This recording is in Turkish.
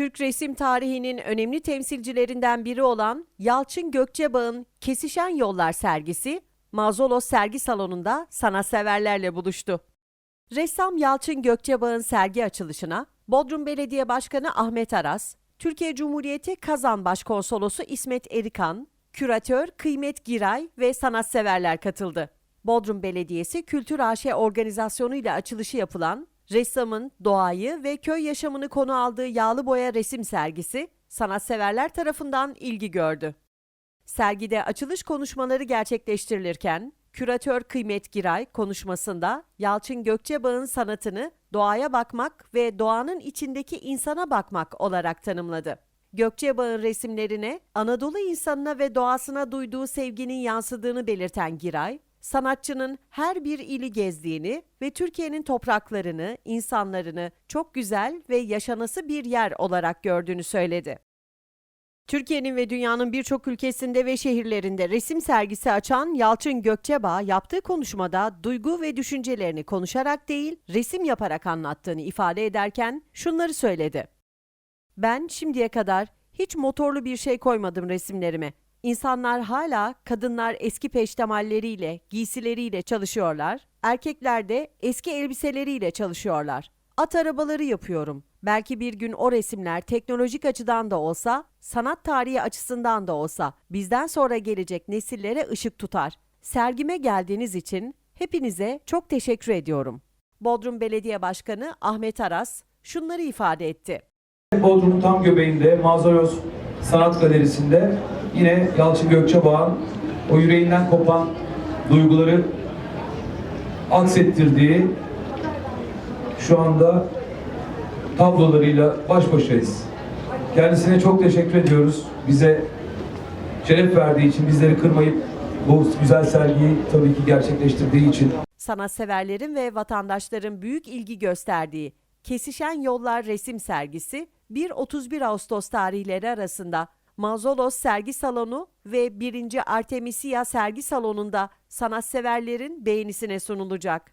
Türk resim tarihinin önemli temsilcilerinden biri olan Yalçın Gökçebağ'ın Kesişen Yollar sergisi Mazolos Sergi Salonu'nda sanatseverlerle buluştu. Ressam Yalçın Gökçebağ'ın sergi açılışına Bodrum Belediye Başkanı Ahmet Aras, Türkiye Cumhuriyeti Kazan Başkonsolosu İsmet Erikan, küratör Kıymet Giray ve sanatseverler katıldı. Bodrum Belediyesi Kültür AŞ organizasyonu ile açılışı yapılan ressamın doğayı ve köy yaşamını konu aldığı yağlı boya resim sergisi sanatseverler tarafından ilgi gördü. Sergide açılış konuşmaları gerçekleştirilirken küratör Kıymet Giray konuşmasında Yalçın Gökçebağ'ın sanatını doğaya bakmak ve doğanın içindeki insana bakmak olarak tanımladı. Gökçebağ'ın resimlerine Anadolu insanına ve doğasına duyduğu sevginin yansıdığını belirten Giray, sanatçının her bir ili gezdiğini ve Türkiye'nin topraklarını, insanlarını çok güzel ve yaşanası bir yer olarak gördüğünü söyledi. Türkiye'nin ve dünyanın birçok ülkesinde ve şehirlerinde resim sergisi açan Yalçın Gökçebağ yaptığı konuşmada duygu ve düşüncelerini konuşarak değil, resim yaparak anlattığını ifade ederken şunları söyledi. Ben şimdiye kadar hiç motorlu bir şey koymadım resimlerime. İnsanlar hala kadınlar eski peştemalleriyle, giysileriyle çalışıyorlar. Erkekler de eski elbiseleriyle çalışıyorlar. At arabaları yapıyorum. Belki bir gün o resimler teknolojik açıdan da olsa, sanat tarihi açısından da olsa bizden sonra gelecek nesillere ışık tutar. Sergime geldiğiniz için hepinize çok teşekkür ediyorum. Bodrum Belediye Başkanı Ahmet Aras şunları ifade etti. Bodrum'un tam göbeğinde Mazaros Sanat Galerisi'nde yine Yalçın Gökçebağ'ın o yüreğinden kopan duyguları aksettirdiği şu anda tablolarıyla baş başayız. Kendisine çok teşekkür ediyoruz. Bize şeref verdiği için, bizleri kırmayıp bu güzel sergiyi tabii ki gerçekleştirdiği için Sanatseverlerin ve vatandaşların büyük ilgi gösterdiği Kesişen Yollar resim sergisi 1-31 Ağustos tarihleri arasında Mazolos Sergi Salonu ve 1. Artemisia Sergi Salonu'nda sanatseverlerin beğenisine sunulacak.